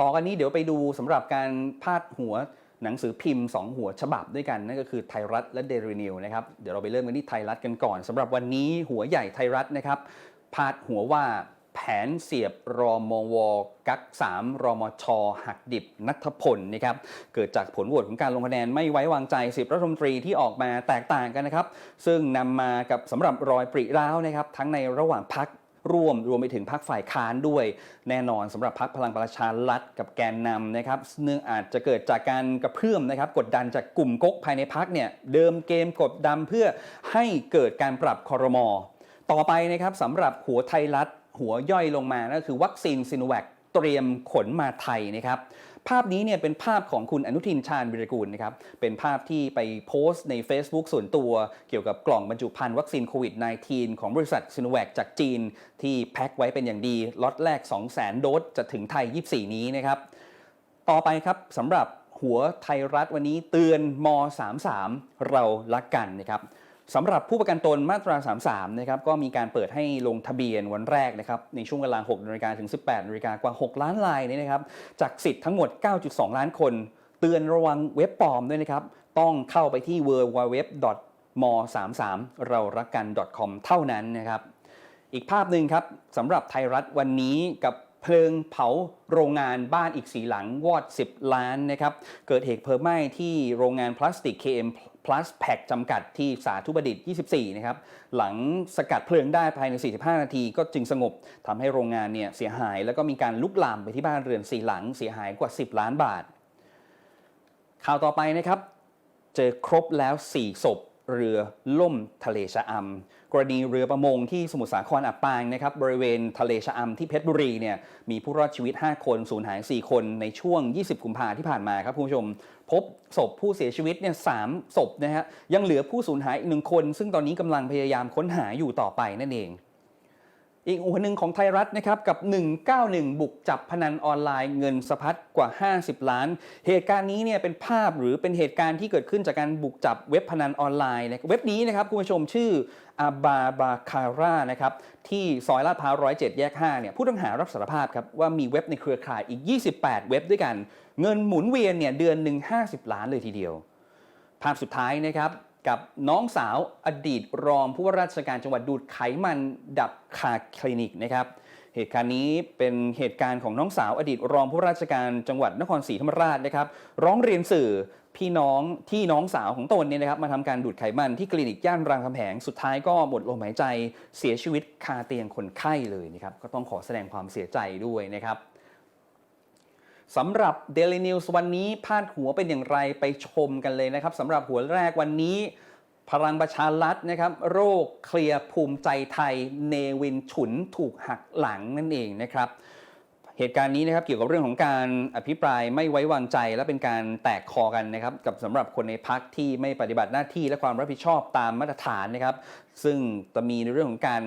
ต่อกันนี้เดี๋ยวไปดูสำหรับการพาดหัวหนังสือพิมพ์ 2 หัวฉบับด้วยกันนั่นก็คือไทยรัฐและเดลินิวนะครับเดี๋ยวเราไปเริ่มกันที่ไทยรัฐกันก่อนสำหรับวันนี้หัวใหญ่ไทยรัฐนะครับพาดหัวว่าแผนเสียบรอมวกัก 3 รมช หักดิบนัทพลนะครับเกิดจากผลโหวตของการลงคะแนนไม่ไว้วางใจ 10 รัฐมนตรีที่ออกมาแตกต่างกันนะครับ ซึ่งนำมากับสำหรับรอยปริร้าวนะครับทั้งในระหว่างพัก ร่วมรวมไปถึงพักฝ่ายค้านด้วย แน่นอนสำหรับพักพลังประชารัฐกับแกนนำนะครับเนื่องอาจจะเกิดจากการกระเพื่อมนะครับกดดันจากกลุ่มก๊กภายในพักเนี่ยเดิมเกมกดดันเพื่อให้เกิดการปรับคอรมอต่อไปนะครับสำหรับหัวไทยรัฐหัวย่อยลงมานั่นก็คือวัคซีนซิโนแวคเตรียมขนมาไทยนะครับภาพนี้เนี่ยเป็นภาพของคุณอนุทินชาญวิรกูลนะครับ เป็นภาพที่ไปโพสต์ใน Facebook ส่วนตัวเกี่ยวกับกล่องบรรจุภัณฑ์วัคซีนโควิด -19 ของบริษัทซิโนแวคจากจีน ที่แพ็คไว้เป็นอย่างดีล็อตแรก 200,000 โดสจะถึงไทย 24 นี้นะครับ ต่อไปครับสำหรับหัวไทยรัฐวันนี้เตือนม 33 เรารักกันนะครับ สำหรับผู้ประกันตนมาตรา 33 นะครับก็มีการเปิดให้ลงทะเบียนวันแรกนะครับในช่วงเวลา6นาฬิกาถึง 18นาฬิกากว่า 6 ล้านลายนี่นะครับจากสิทธิ์ทั้งหมด 9.2 ล้านคน เตือนระวังเว็บปลอมด้วยนะครับ ต้องเข้าไปที่ www m 3 3 เรารักกัน .com เท่านั้นนะครับ อีกภาพหนึ่งครับสำหรับไทยรัฐวันนี้กับเพลิงเผาโรงงานบ้านอีกสีหลังวอด 10 ล้านนะครับเกิดเหตุเพลิงไหม้ที่โรงงานพลาสติก KM Plus Pack จำกัดที่สาธุประดิษฐ์ 24 นะครับ หลังสกัดเพลิงได้ภายใน 45 นาทีก็จึงสงบทำให้โรงงานเนี่ยเสียหายแล้วก็มีการลุกลามไปที่บ้านเรือนสีหลังเสียหายกว่า 10 ล้านบาท ข่าวต่อไปนะครับ เจอครบแล้ว 4 ศพ เรือล่มทะเลชะอำกรณีเรือประมงที่สมุทรสาครอับปางนะครับบริเวณทะเลชะอำที่เพชรบุรีเนี่ยมีผู้รอดชีวิต 5 คนสูญหาย 4 คนในช่วง 20 กุมภาที่ผ่านมาครับคุณผู้ชม พบศพผู้เสียชีวิตเนี่ยสามศพนะฮะยังเหลือผู้สูญหายอีกหนึ่งคน ซึ่งตอนนี้กำลังพยายามค้นหาอยู่ต่อไปนั่นเอง อีกหัวหนึ่งของไทยรัฐนะครับกับ 191 บุกจับพนันออนไลน์เงินสะพัดกว่า 50 ล้าน เหตุการณ์นี้เนี่ยเป็นภาพหรือเป็นเหตุการณ์ที่เกิดขึ้นจากการบุกจับเว็บพนันออนไลน์เว็บนี้นะครับคุณผู้ชมชื่ออาบาบาคาร่านะครับที่ซอยลาดพร้าว107 แยก 5 เนี่ยผู้ต้องหารับสารภาพครับว่ามีเว็บในเครือข่ายอีก 28 เว็บด้วยกัน เงินหมุนเวียนเนี่ยเดือนหนึ่ง50 ล้านเลยทีเดียว ภาพสุดท้ายนะครับ กับน้องสาวอดีตรองผู้ว่าราชการจังหวัดดูดไขมันดับคาคลินิกนะครับ เหตุการณ์นี้เป็นเหตุการณ์ของน้องสาวอดีตรองผู้ว่าราชการจังหวัดนครศรีธรรมราชนะครับ ร้องเรียนสื่อพี่น้องที่น้องสาวของตนเนี่ยนะครับมาทำการดูดไขมันที่คลินิกย่านรามคำแหงสุดท้ายก็หมดลมหายใจเสียชีวิตคาเตียงคนไข้เลยนะครับก็ต้องขอแสดงความเสียใจด้วยนะครับ สำหรับ Daily News วันนี้พาดหัวเป็นอย่างไรไปชมกันเลยนะครับสำหรับหัวแรกวันนี้ พลังประชารัฐนะครับ โรคเคลียร์ภูมิใจไทย เนวินฉุนถูกหักหลังนั่นเองนะครับ เหตุการณ์นี้นะครับเกี่ยวกับเรื่องของการอภิปรายไม่ไว้วางใจ และเป็นการแตกคอกันนะครับกับสำหรับคนในพักที่ไม่ปฏิบัติหน้าที่และความรับผิดชอบตามมาตรฐานนะครับ ซึ่งจะมีในเรื่องของการ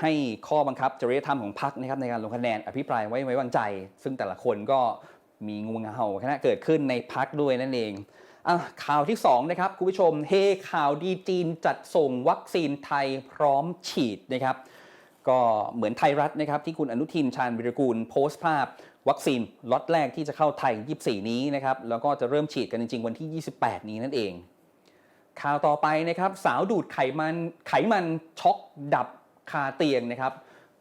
ให้ข้อบังคับจริยธรรมของพักนะครับในการลงคะแนนอภิปรายไว้ไว้วางใจ ซึ่งแต่ละคนก็มีงูเห่าคณะเกิดขึ้นในพักด้วยนั่นเองข่าวที่2นะครับคุณผู้ชมเฮข่าวดีจีนจัดส่งวัคซีนไทยพร้อมฉีดนะครับ ก็เหมือนไทยรัฐนะครับที่คุณอนุทินชาญวิรกูลโพสต์ภาพ วัคซีนล็อตแรกที่จะเข้าไทย 24 นี้นะครับแล้วก็จะเริ่มฉีดกันจริง ๆ วันที่ 28 นี้นั่นเอง ข่าวต่อไปนะครับสาวดูดไขมันไขมันช็อกดับคาเตียงนะครับ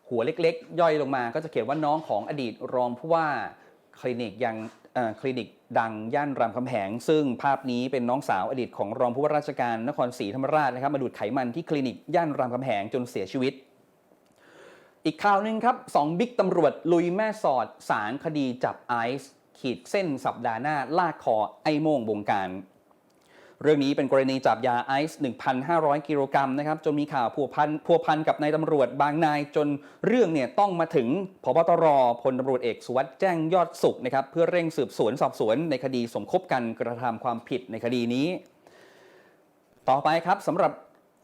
หัวเล็กๆ ย่อยลงมาก็จะเขียนว่าน้องของอดีตรองผู้ว่าคลินิกยังคลินิกดังย่านรามคำแหง ซึ่งภาพนี้เป็นน้องสาวอดีตของรองผู้ว่าราชการนครศรีธรรมราชนะครับมาดูดไขมันที่คลินิกย่านรามคำแหงจนเสียชีวิต อีกข่าวหนึ่งครับสองบิ๊กตำรวจลุยแม่สอดสารคดีจับไอซ์ขีดเส้นสัปดาห์หน้าลากคอไอ้โม่งบงการ เรื่องนี้เป็นกรณีจับยาไอซ์ 1,500 กิโลกรัมนะครับจนมีข่าวพัวพันพัวพันกับนายตำรวจบางนายจนเรื่องเนี่ยต้องมาถึงพบตรพลตำรวจเอกสุวัสด์แจ้งยอดสุขนะครับเพื่อเร่งสืบสวนสอบสวนในคดีสมคบกันกระทำความผิดในคดีนี้ ต่อไปครับสำหรับ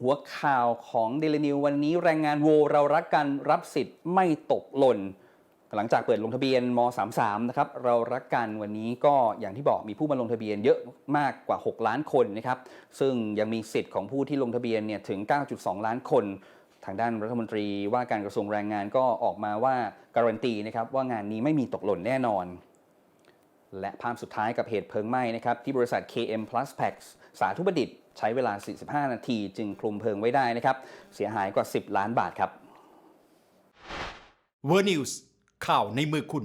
หัวข่าวของเดลินิววันนี้แรงงานโวเรารักกันรับสิทธิ์ไม่ตกหล่น หลังจากเปิดลงทะเบียนม 33 นะครับเรารักกันวันนี้ก็อย่างที่บอกมีผู้มาลงทะเบียนเยอะมากกว่า 6 ล้านคนนะครับซึ่งยังมีสิทธิ์ของผู้ที่ลงทะเบียนเนี่ยถึง 9.2 ล้านคน ทางด้านรัฐมนตรีว่าการกระทรวงแรงงานก็ออกมาว่าการันตีนะครับว่างานนี้ไม่มีตกหล่นแน่นอนและภาพสุดท้ายกับเหตุเพลิงไหม้นะครับที่บริษัท KM Plus Packs สาธุประดิษฐ์ ใช้เวลา 45 นาที จึงคลุมเพลิงไว้ได้นะครับ เสียหายกว่า 10 ล้านบาทครับ เวอร์นิวส์ข่าวในมือคุณ